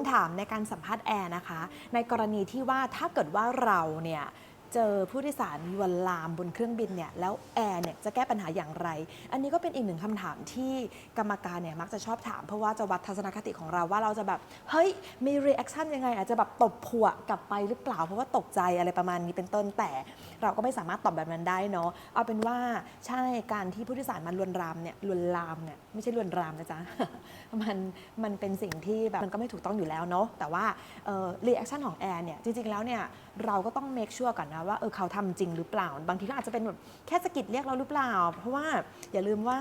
ำถามในการสัมภาษณ์แอร์นะคะ ในกรณีที่ว่าถ้าเกิดว่าเราเนี่ย เจอผู้โดยสารลวนลามบนเครื่องบินเนี่ยแล้วแอร์เนี่ยจะแก้ปัญหาอย่างไร อันนี้ก็เป็นอีกหนึ่งคำถามที่กรรมการเนี่ยมักจะชอบถาม เพราะว่าจะวัดทัศนคติของเราว่าเราจะแบบ เฮ้ย มีรีแอคชั่นยังไง อาจจะแบบตบผัวกลับไปหรือเปล่า เพราะว่าตกใจอะไรประมาณนี้เป็นต้นแต่ เราก็ไม่สามารถตอบแบบนั้นได้เนาะเอาเป็นว่าใช่การที่ผู้โดยสารมาลวนลามเนี่ยลวนลามเนี่ยไม่ใช่ลวนรามนะจ๊ะมันมันเป็นสิ่งที่แบบมันก็ไม่ถูกต้องอยู่แล้วเนาะแต่ว่ารีแอคชั่นของแอร์เนี่ยจริงๆแล้วเนี่ยเราก็ต้องเมคชัวร์ก่อนนะว่าเออเขาทำจริงหรือเปล่า บางทีก็อาจจะเป็นแบบแค่สกิดเรียกเราหรือเปล่า เพราะว่าอย่าลืมว่า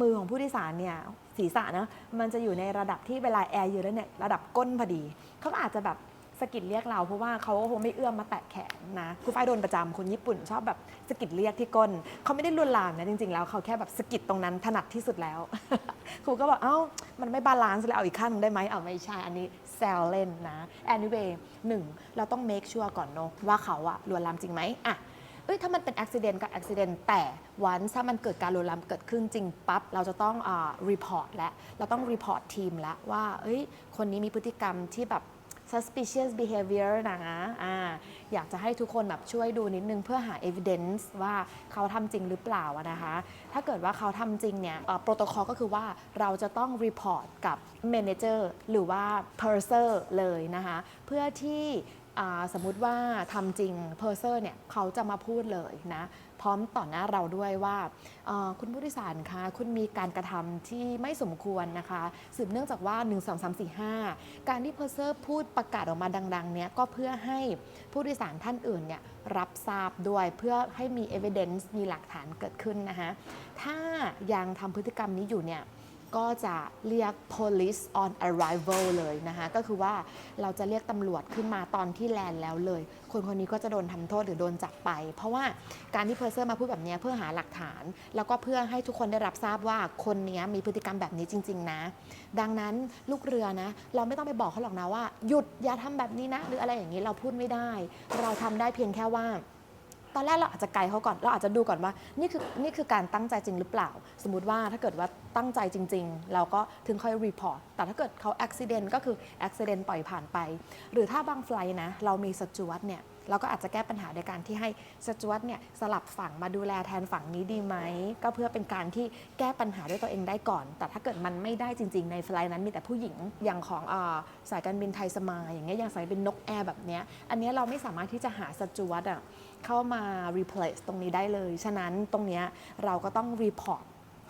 มือของผู้โดยสารเนี่ยศีรษะนะมันจะอยู่ในระดับที่เวลาแอร์เยอะแล้วเนี่ยระดับก้นพอดีเขาก็อาจจะแบบสกิดเรียกเราเพราะว่าเขาก็คงไม่เอื้อมมาแตะแขนนะครูฝ้ายโดนประจำคนญี่ปุ่นชอบแบบสกิดเรียกที่ก้นเขาไม่ได้ลวนลามนะจริงๆแล้วเขาแค่แบบสกิดตรงนั้นถนัดที่สุดแล้วครูก็บอกเอ้า มันไม่บาลานซ์เลยเอาอีกข้างหนึงได้ไหมเอาไม่ใช่อันนี้แซวเล่นนะ anyway หนึ่งเราต้อง make sure ก่อนเนาะว่าเขาอะลวนลามจริงไหมอะเอ้ยถ้ามันเป็นอักเสบันก็ accident แต่วันถ้ามันเกิดการลวนลามเกิดขึ้นจริงปั๊บเราจะต้องอ่า report และเราต้อง report ทีมแล้วว่าเอ้ยคนนี้มีพฤติกรรมที่แบบ suspicious behavior นะอ่าอยากจะให้ทุกคนแบบช่วยดูนิดนึงเพื่อหา evidence ว่าเขาทำจริงหรือเปล่านะคะ ถ้าเกิดว่าเขาทำจริงเนี่ยโปรโตคอลก็คือว่าเราจะต้อง report กับ manager หรือว่า purser เลยนะคะ เพื่อที่ สมมุติว่าทำจริง purser เนี่ยเขาจะมาพูดเลยนะพร้อมต่อหน้าเราด้วยว่าคุณผู้โดยสารคะคุณมีการกระทำที่ไม่สมควรนะคะสืบเนื่องจากว่า 1 2 3 4 5 การที่เพอร์เซอร์พูดประกาศออกมาดังๆเนี้ยก็เพื่อให้ผู้โดยสารท่านอื่นเนี่ยรับทราบด้วยเพื่อให้มี evidence มีหลักฐานเกิดขึ้นนะคะถ้ายังทำพฤติกรรมนี้อยู่เนี่ย ก็จะเรียก police on arrival เลยนะคะก็คือว่าเราจะเรียกตำรวจขึ้นมาตอนที่แลนด์แล้วเลย คนคนนี้ก็จะโดนทำโทษหรือโดนจับไป เพราะว่าการที่เพอร์เซอร์มาพูดแบบนี้เพื่อหาหลักฐาน แล้วก็เพื่อให้ทุกคนได้รับทราบว่าคนนี้มีพฤติกรรมแบบนี้จริง ๆ นะ ดังนั้นลูกเรือนะ เราไม่ต้องไปบอกเขาหรอกนะว่า หยุดอย่าทำแบบนี้นะ หรืออะไรอย่างนี้เราพูดไม่ได้ เราทำได้เพียงแค่ว่า ตอนแรกเราอาจจะไกลเขาก่อน เราอาจจะดูก่อนว่า นี่คือนี่คือการตั้งใจจริงหรือเปล่า สมมุติว่าถ้าเกิดว่าตั้งใจจริง ๆ เราก็ถึงค่อยรีพอร์ต แต่ถ้าเกิดเขาอุบิเหตุก็คืออุบิเหตุปล่อยผ่านไป หรือถ้าบางไฟล์นะ เรามีสจวตเนี่ยเราก็อาจจะแก้ปัญหาโดยการที่ให้สจวตเนี่ยสลับฝั่งมาดูแลแทนฝั่งนี้ดีไหม ก็เพื่อเป็นการที่แก้ปัญหาด้วยตัวเองได้ก่อน แต่ถ้าเกิดมันไม่ได้จริง ๆ ในไฟลท์นั้นมีแต่ผู้หญิงอย่างของอสายการบินไทยสมายอย่างเงี้ยอย่างสายเป็นนกแอร์แบบเนี้ยอันเนี้ยเราไม่สามารถที่จะหาสจวตอะเข้ามา replace ตรงนี้ได้เลย ฉะนั้นตรงเนี้ยเราก็ต้อง report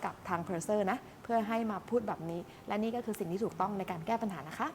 กับทาง purser นะ เพื่อให้มาพูดแบบนี้ และนี่ก็คือสิ่งที่ถูกต้องในการแก้ปัญหานะคะ